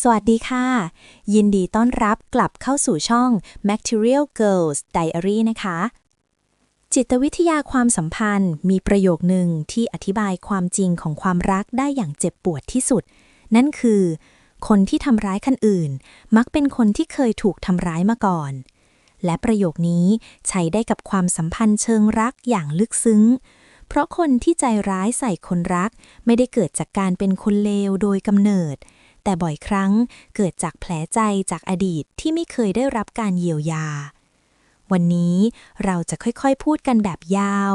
สวัสดีค่ะ ยินดีต้อนรับกลับเข้าสู่ช่อง Material Girls Diary นะคะ จิตวิทยาความสัมพันธ์มีประโยคหนึ่งที่อธิบายความจริงของความรักได้อย่างเจ็บปวดที่สุด นั่นคือ คนที่ทำร้ายคนอื่น มักเป็นคนที่เคยถูกทำร้ายมาก่อน และประโยคนี้ใช้ได้กับความสัมพันธ์เชิงรักอย่างลึกซึ้งเพราะคนที่ใจร้ายใส่คนรัก ไม่ได้เกิดจากการเป็นคนเลวโดยกำเนิด แต่บ่อยครั้งเกิดจากแผลใจจากอดีตที่ไม่เคยได้รับการเยียวยา วันนี้เราจะค่อยๆ พูดกันแบบยาว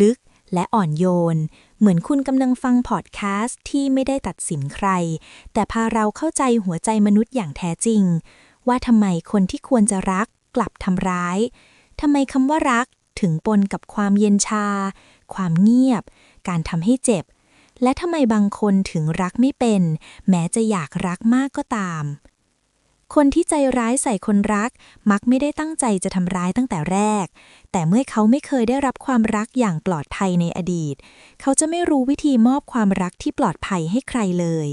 ลึกและอ่อนโยน เหมือนคุณกำลังฟังพอดแคสต์ที่ไม่ได้ตัดสินใคร แต่พาเราเข้าใจหัวใจมนุษย์อย่างแท้จริง ว่าทำไมคนที่ควรจะรักกลับทำร้ายทำไมคำว่ารักถึงปนกับความเย็นชา ความเงียบ การทำให้เจ็บ และทำไมบางคนถึงรักไม่เป็น แม้จะอยากรักมากก็ตาม คนที่ใจร้ายใส่คนรัก มักไม่ได้ตั้งใจจะทำร้ายตั้งแต่แรก แต่เมื่อเขาไม่เคยได้รับความรักอย่างปลอดภัยในอดีต เขาจะไม่รู้วิธีมอบความรักที่ปลอดภัยให้ใครเลย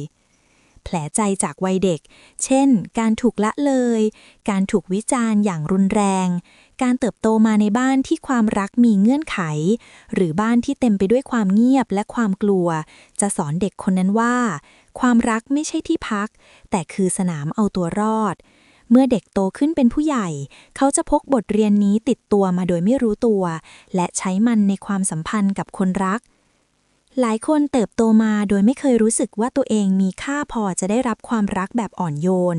แผลใจจากวัยเด็ก เช่น การถูกละเลย การถูกวิจารณ์อย่างรุนแรง การเติบโตมาในบ้านที่ความรักมีเงื่อนไข หรือบ้านที่เต็มไปด้วยความเงียบและความกลัว จะสอนเด็กคนนั้นว่า ความรักไม่ใช่ที่พัก แต่คือสนามเอาตัวรอด เมื่อเด็กโตขึ้นเป็นผู้ใหญ่ เขาจะพกบทเรียนนี้ติดตัวมาโดยไม่รู้ตัว และใช้มันในความสัมพันธ์กับคนรักหลายคนเติบโตมาโดยไม่เคยรู้สึกว่าตัวเองมีค่าพอจะได้รับความรักแบบอ่อนโยน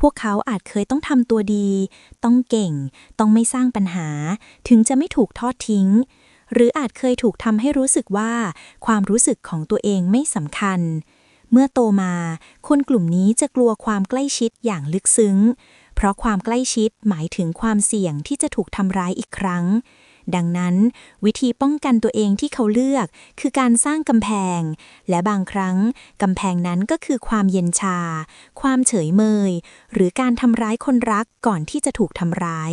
พวกเขาอาจเคยต้องทำตัวดี ต้องเก่ง ต้องไม่สร้างปัญหา ถึงจะไม่ถูกทอดทิ้ง หรืออาจเคยถูกทำให้รู้สึกว่า ความรู้สึกของตัวเองไม่สำคัญ เมื่อโตมา คนกลุ่มนี้จะกลัวความใกล้ชิดอย่างลึกซึ้ง เพราะความใกล้ชิดหมายถึงความเสี่ยงที่จะถูกทำร้ายอีกครั้ง ดังนั้น วิธีป้องกันตัวเองที่เขาเลือก คือการสร้างกำแพง และบางครั้งกำแพงนั้นก็คือความเย็นชา ความเฉยเมย หรือการทำร้ายคนรักก่อนที่จะถูกทำร้าย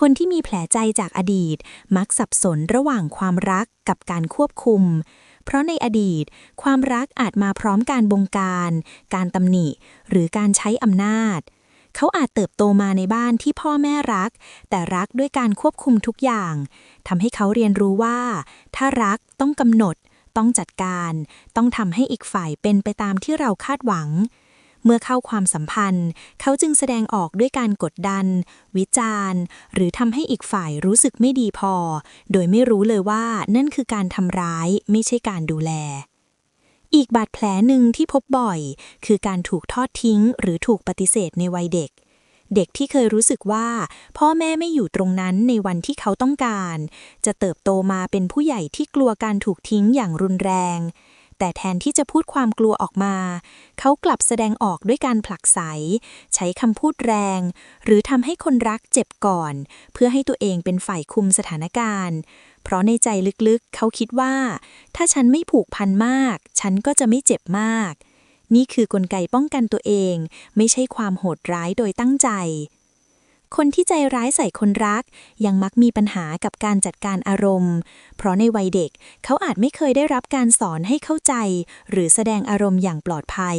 คนที่มีแผลใจจากอดีต มักสับสนระหว่างความรักกับการควบคุมเพราะในอดีต ความรักอาจมาพร้อมการบงการ การตำหนิ หรือการใช้อำนาจ เขาอาจเติบโตมาในบ้านที่พ่อแม่รัก แต่รักด้วยการควบคุมทุกอย่างทำให้เขาเรียนรู้ว่า ถ้ารักต้องกำหนด ต้องจัดการ ต้องทำให้อีกฝ่ายเป็นไปตามที่เราคาดหวัง เมื่อเข้าความสัมพันธ์ เขาจึงแสดงออกด้วยการกดดัน วิจารณ์ หรือทำให้อีกฝ่ายรู้สึกไม่ดีพอ โดยไม่รู้เลยว่านั่นคือการทำร้ายไม่ใช่การดูแล อีกบาดแผลหนึ่งที่พบบ่อย คือการถูกทอดทิ้ง หรือถูกปฏิเสธในวัยเด็ก เด็กที่เคยรู้สึกว่า พ่อแม่ไม่อยู่ตรงนั้นในวันที่เขาต้องการ จะเติบโตมาเป็นผู้ใหญ่ที่กลัวการถูกทิ้งอย่างรุนแรง แต่แทนที่จะพูดความกลัวออกมา เขากลับแสดงออกด้วยการผลักไส ใช้คำพูดแรง หรือทำให้คนรักเจ็บก่อน เพื่อให้ตัวเองเป็นฝ่ายคุมสถานการณ์ เพราะในใจลึกๆ เขาคิดว่า ถ้าฉันไม่ผูกพันมาก ฉันก็จะไม่เจ็บมาก นี่คือกลไกป้องกันตัวเอง ไม่ใช่ความโหดร้ายโดยตั้งใจ คนที่ใจร้ายใส่คนรัก ยังมักมีปัญหากับการจัดการอารมณ์ เพราะในวัยเด็กเขาอาจไม่เคยได้รับการสอนให้เข้าใจ หรือแสดงอารมณ์อย่างปลอดภัย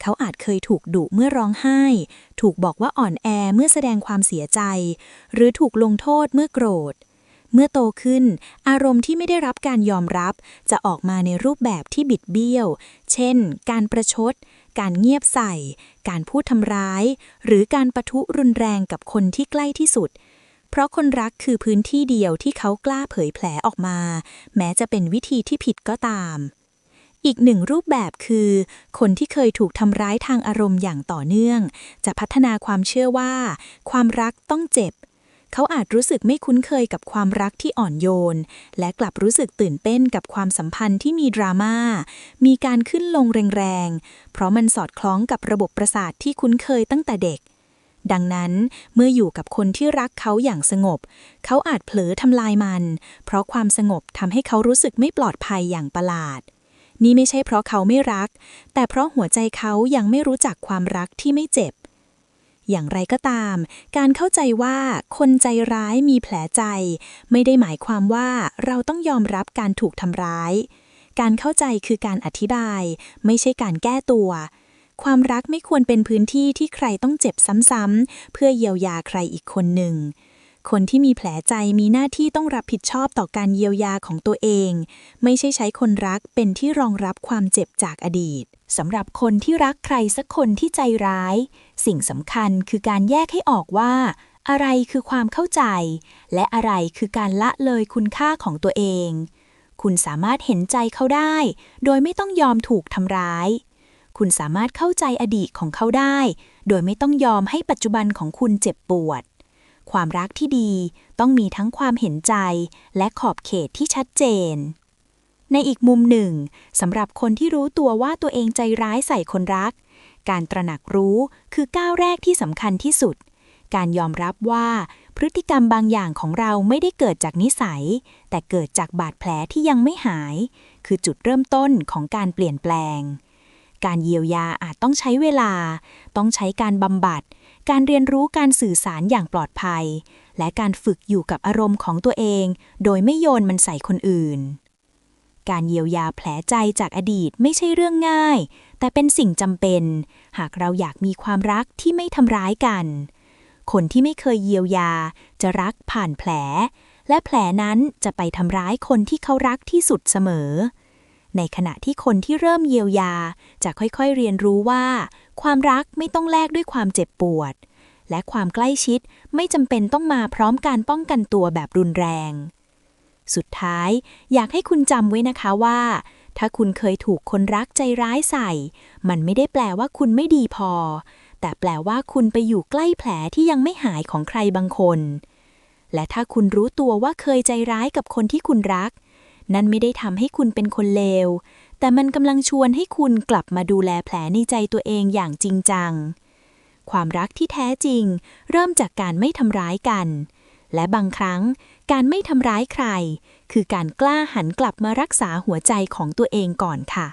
เขาอาจเคยถูกดุเมื่อร้องไห้ ถูกบอกว่าอ่อนแอเมื่อแสดงความเสียใจ หรือถูกลงโทษเมื่อโกรธ เมื่อโตขึ้น อารมณ์ที่ไม่ได้รับการยอมรับ จะออกมาในรูปแบบที่บิดเบี้ยว เช่น การประชด การเงียบใส่ การพูดทำร้าย หรือการประทุรุนแรงกับคนที่ใกล้ที่สุด เพราะคนรักคือพื้นที่เดียวที่เขากล้าเผยแผลออกมา แม้จะเป็นวิธีที่ผิดก็ตามอีกหนึ่งรูปแบบคือ คนที่เคยถูกทำร้ายทางอารมณ์อย่างต่อเนื่อง จะพัฒนาความเชื่อว่า ความรักต้องเจ็บ เขาอาจรู้สึกไม่คุ้นเคยกับความรักที่อ่อนโยน และกลับรู้สึกตื่นเต้นกับความสัมพันธ์ที่มีดราม่า มีการขึ้นลงแรงๆ เพราะมันสอดคล้องกับระบบประสาทที่คุ้นเคยตั้งแต่เด็ก ดังนั้นเมื่ออยู่กับคนที่รักเขาอย่างสงบ เขาอาจเผลอทำลายมัน เพราะความสงบทำให้เขารู้สึกไม่ปลอดภัยอย่างประหลาด นี่ไม่ใช่เพราะเขาไม่รัก แต่เพราะหัวใจเขายังไม่รู้จักความรักที่ไม่เจ็บ อย่างไรก็ตาม การเข้าใจว่าคนใจร้ายมีแผลใจ ไม่ได้หมายความว่าเราต้องยอมรับการถูกทำร้าย การเข้าใจคือการอธิบาย ไม่ใช่การแก้ตัว ความรักไม่ควรเป็นพื้นที่ที่ใครต้องเจ็บซ้ำๆเพื่อเยียวยาใครอีกคนหนึ่งคนที่มีแผลใจมีหน้าที่ต้องรับผิดชอบต่อการเยียวยาของตัวเอง ไม่ใช่ใช้คนรักเป็นที่รองรับความเจ็บจากอดีต สำหรับคนที่รักใครสักคนที่ใจร้าย สิ่งสำคัญคือการแยกให้ออกว่า อะไรคือความเข้าใจ และอะไรคือการละเลยคุณค่าของตัวเอง คุณสามารถเห็นใจเขาได้ โดยไม่ต้องยอมถูกทำร้าย คุณสามารถเข้าใจอดีตของเขาได้ โดยไม่ต้องยอมให้ปัจจุบันของคุณเจ็บปวด ความรักที่ดีต้องมีทั้งความเห็นใจ และขอบเขตที่ชัดเจน ในอีกมุมหนึ่งสำหรับคนที่รู้ตัวว่าตัวเองใจร้ายใส่คนรัก การตระหนักรู้คือก้าวแรกที่สำคัญที่สุด การยอมรับว่าพฤติกรรมบางอย่างของเราไม่ได้เกิดจากนิสัย แต่เกิดจากบาดแผลที่ยังไม่หาย คือจุดเริ่มต้นของการเปลี่ยนแปลง การเยียวยาอาจต้องใช้เวลา ต้องใช้การบำบัด การเรียนรู้การสื่อสารอย่างปลอดภัย และการฝึกอยู่กับอารมณ์ของตัวเอง โดยไม่โยนมันใส่คนอื่น การเยียวยาแผลใจจากอดีตไม่ใช่เรื่องง่าย แต่เป็นสิ่งจำเป็น หากเราอยากมีความรักที่ไม่ทำร้ายกัน คนที่ไม่เคยเยียวยา จะรักผ่านแผล และแผลนั้นจะไปทำร้ายคนที่เขารักที่สุดเสมอ ในขณะที่คนที่เริ่มเยียวยา จะค่อยๆเรียนรู้ว่า ความรักไม่ต้องแลกด้วยความเจ็บปวด และความใกล้ชิดไม่จำเป็นต้องมาพร้อมการป้องกันตัวแบบรุนแรง สุดท้าย อยากให้คุณจำไว้นะคะว่า ถ้าคุณเคยถูกคนรักใจร้ายใส่ มันไม่ได้แปลว่าคุณไม่ดีพอ แต่แปลว่าคุณไปอยู่ใกล้แผลที่ยังไม่หายของใครบางคน และถ้าคุณรู้ตัวว่าเคยใจร้ายกับคนที่คุณรัก นั่นไม่ได้ทำให้คุณเป็นคนเลว แต่มันกำลังชวนให้คุณกลับมาดูแลแผลในใจตัวเองอย่างจริงจัง ความรักที่แท้จริง เริ่มจากการไม่ทำร้ายกัน และบางครั้งการไม่ทำร้ายใคร คือการกล้าหันกลับมารักษาหัวใจของตัวเองก่อนค่ะ